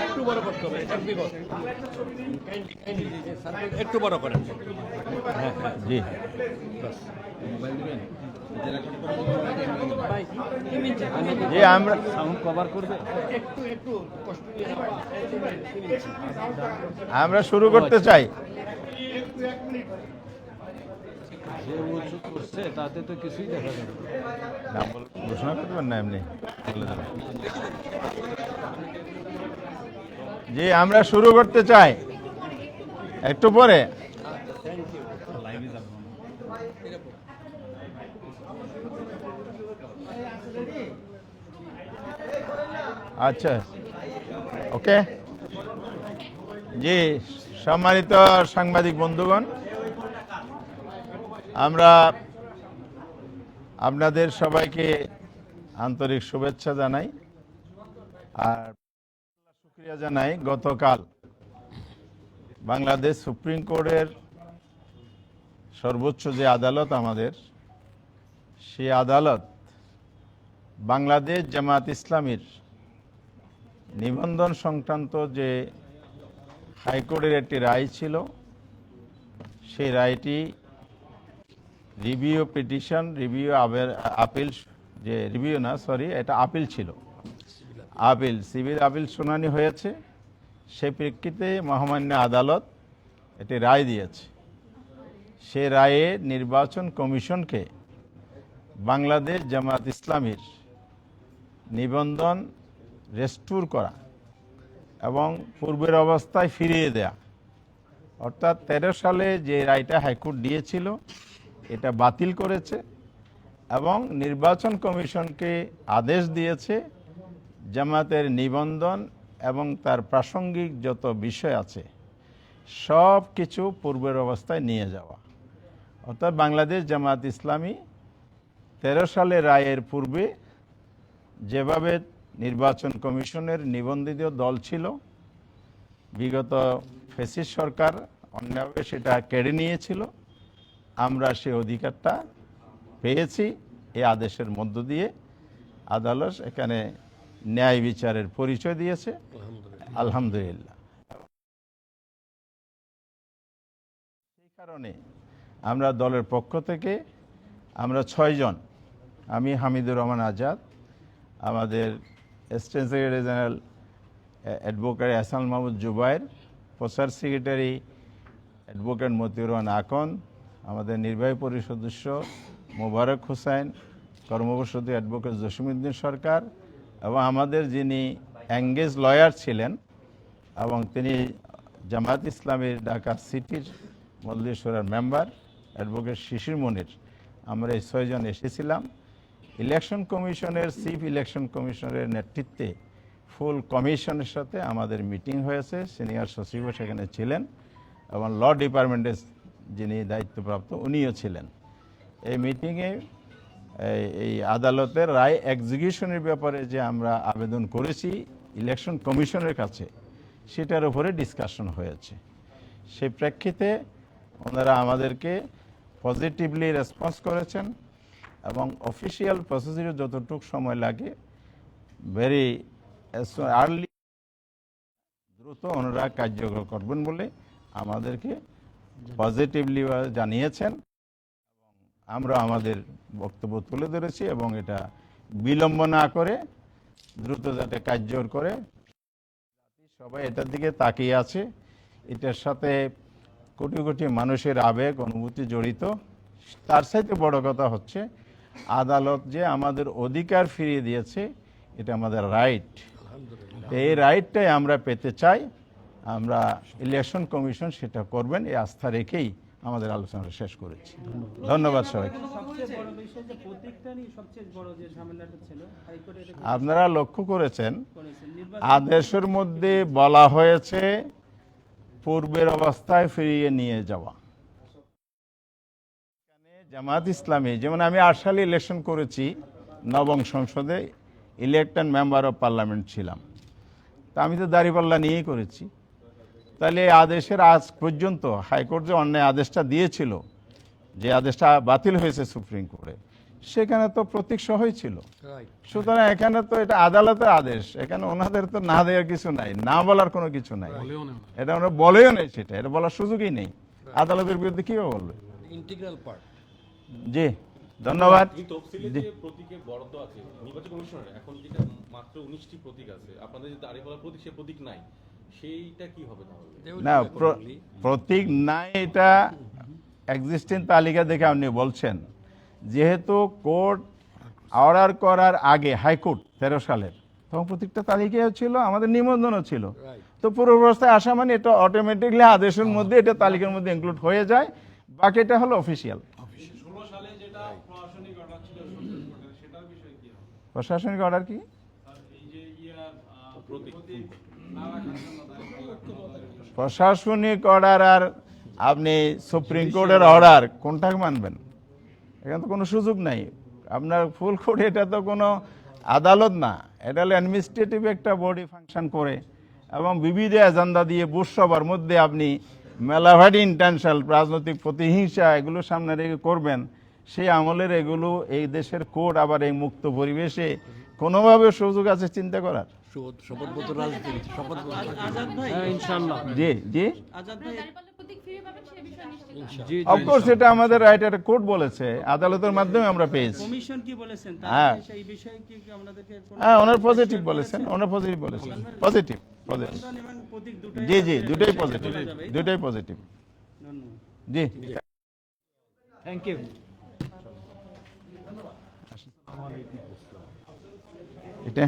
একটু বড় করতে হবে একটু বড় করেন। হ্যাঁ হ্যাঁ জি। জি আমরা সাউন্ড কভার করবে? আমরা শুরু করতে চাই। যে উঁচু করছে, তাতে তো কিছুই দেখা যাবে ঘোষণা না এমনি? জি, আমরা শুরু করতে চাই। একটু পরে। আচ্ছা ওকে। জি, সম্মানিত সাংবাদিক বন্ধুগণ আমরা আপনাদের সবাইকে আন্তরিক শুভেচ্ছা জানাই আর শুক্রিয়া জানাই গতকাল বাংলাদেশ সুপ্রিম কোর্টের সর্বোচ্চ যে আদালত আমাদের, সেই আদালত বাংলাদেশ জামাত ইসলামীর নিবন্ধন সংক্রান্ত যে হাইকোর্টের একটি রায় ছিল, সেই রায়টি রিভিউ পিটিশন রিভিউ আপিল যে রিভিউ না সরি এটা আপিল ছিল। আপিল সিভিল আপিল শুনানি হয়েছে। সেই প্রেক্ষিতে মহামান্য আদালত এটি রায় দিয়েছে। সে রায়ে নির্বাচন কমিশনকে বাংলাদেশ জামাত ইসলামীর নিবন্ধন রেস্টোর করা এবং পূর্বের অবস্থায় ফিরিয়ে দেয়া। অর্থাৎ তেরো সালে যে রায়টা হাইকোর্ট দিয়েছিল এটা বাতিল করেছে এবং নির্বাচন কমিশনকে আদেশ দিয়েছে জামাতের নিবন্ধন এবং তার প্রাসঙ্গিক যত বিষয় আছে সব কিছু পূর্বের অবস্থায় নিয়ে যাওয়া। অর্থাৎ বাংলাদেশ জামাত ইসলামী তেরো সালে রায়ের পূর্বে যেভাবে নির্বাচন কমিশনের নিবন্ধিত দল ছিল, বিগত ফেসিস সরকার অন্যভাবে সেটা কেড়ে নিয়েছিল। আমরা সে অধিকারটা পেয়েছি এই আদেশের মধ্য দিয়ে। আদালত এখানে ন্যায় বিচারের পরিচয় দিয়েছে। আলহামদুলিল্লাহ। সেই কারণে আমরা দলের পক্ষ থেকে আমরা ছয়জন আমি, হামিদুর রহমান আজাদ, আমাদের assistant secretary general advocate Hasan Mahmud Jubair, প্রচার সেক্রেটারি অ্যাডভোকেট মতিউর রহমান আকন আমাদের নির্বাহী পরিষদ সদস্য মোবারক হুসাইন, কর্মবসতি অ্যাডভোকেট জসিমুদ্দিন সরকার এবং আমাদের যিনি অ্যাঙ্গেজ লয়ার ছিলেন এবং তিনি জামাত ইসলামের ঢাকা সিটির মল্লেশ্বরের মেম্বার অ্যাডভোকেট শিশির মনির। আমরা এই ছয়জন এসেছিলাম। ইলেকশন কমিশনের চিফ ইলেকশন কমিশনের নেতৃত্বে ফুল কমিশনের সাথে আমাদের মিটিং হয়েছে। সিনিয়র সচিবও সেখানে ছিলেন এবং ল ডিপার্টমেন্টের যিনি দায়িত্বপ্রাপ্ত, উনিও ছিলেন। এই মিটিংয়ে এই- আদালতের রায় এক্সিকিউশনের ব্যাপারে যে আমরা আবেদন করেছি ইলেকশন কমিশনের কাছে, সেটার উপরে ডিসকাশন হয়েছে। সেই প্রেক্ষিতে ওনারা আমাদেরকে পজিটিভলি রেসপন্স করেছেন এবং অফিসিয়াল প্রসিডিউর যতটুকু সময় লাগে ভেরি আর্লি দ্রুত ওনারা কার্যকর করবেন বলে আমাদেরকে পজিটিভলি জানিয়েছেন আমরা আমাদের বক্তব্য তুলে ধরেছি এবং এটা বিলম্ব না করে দ্রুত যাতে কার্যকর করে। সবাই এটার দিকে তাকিয়ে আছে। এটার সাথে কোটি কোটি মানুষের আবেগ, অনুভূতি জড়িত। তার সাথে বড় কথা হচ্ছে, আদালত যে আমাদের অধিকার ফিরিয়ে দিয়েছে, এটা আমাদের রাইট এই রাইটটাই আমরা পেতে চাই। আমরা ইলেকশন কমিশন সেটা করবেন, এই আস্থা রেখেই আমাদের আলোচনা শেষ করেছি। ধন্যবাদ সবাইকে। আপনারা লক্ষ্য করেছেন, আদেশের মধ্যে বলা হয়েছে, পূর্বের অবস্থায় ফিরিয়ে নিয়ে যাওয়া। জামাত ইসলামী, যেমন আমি আট সালে ইলেকশন করেছি, নবম সংসদে ইলেকটেড মেম্বার অফ পার্লামেন্ট ছিলাম। তা আমি তো দাঁড়িপাল্লা নিয়েই করেছি। তাহলে এই আদেশের আজ পর্যন্ত হাইকোর্ট যে অন্যায় আদেশটা দিয়েছিল যে আদেশটা বাতিল হয়েছে সুপ্রিম কোর্টে সেখানে তো প্রতীক সহই ছিল। সুতরাং এখানে তো এটা আদালতের আদেশ এখানে ওনাদের তো না দেওয়ার কিছু নাই না বলার কোনো কিছু নাই। এটা ওরা বলেও নেই সেটা এটা বলার সুযোগই নেই। আদালতের বিরুদ্ধে কীভাবে বলবে? ইন্টিগ্রাল পার্ট জি ধন্যবাদ। বরাদ্দ আছে নির্বাচন কমিশনের এখন যেটা মাত্র উনিশটি প্রতীক আছে আপনাদের যে দাঁড়িয়ে প্রতীক সে প্রতীক নাই। সেইটা কি হবে না প্র- প্রতীক নাই এটা এক্সিস্টিং তালিকা দেখে আপনি বলছেন। যেহেতু কোর্ট অর্ডার করার আগে হাইকোর্ট তেরো সালের তখন প্রত্যেকটা তালিকাও ছিল আমাদের নিবন্ধনও ছিল। তো পুরো অবস্থায় আসা মানে এটা অটোমেটিকলি আদেশের মধ্যে এটা তালিকার মধ্যে ইনক্লুড হয়ে যায়। বাকিটা হলো অফিসিয়াল ষোলো সালে যেটা প্রশাসনিক অর্ডার ছিল সুপ্রিম কোর্টের সেটার বিষয় কি প্রশাসনিক অর্ডার আর আপনি সুপ্রিম কোর্টের অর্ডার কোনটা মানবেন? এখানে তো কোনো সুযোগ নাই। আপনার ফুল কোর্ট এটা তো কোনো আদালত না। এটা হলো অ্যাডমিনিস্ট্রেটিভ একটা বডি ফাংশন করে এবং বিবিধ এজেন্ডা দিয়ে বুশ মধ্যে আপনি মেলাভাডি ইন্টেনশাল রাজনৈতিক প্রতিহিংসা এগুলো সামনে রেখে করবেন। সেই আমলের এগুলো এই দেশের কোর্ট আবার এই মুক্ত পরিবেশে কোনোভাবে সুযোগ আছে চিন্তা করার? শপথপত্র রাজনীতি ভাই হ্যাঁ ইনশাল্লাহ জি জি আজাদ ভাই দাঁড়িপাল্লা প্রতীক ফিরে পাবেন সে বিষয়ে নিশ্চিত জি অফকোর্স এটা আমাদের রাইটার কোর্ট বলেছে। আদালতের মাধ্যমে আমরা পেয়েছি। কমিশন কি বলেছেন? হ্যাঁ। সেই বিষয়ে কি কি হ্যাঁ ওনার পজিটিভ বলেছেন ওনার পজিটিভ বলেছেন। পজিটিভ পজিটিভ জি জি দুটোই পজিটিভ? দুটোই পজিটিভ জি। থ্যাংক ইউ এটা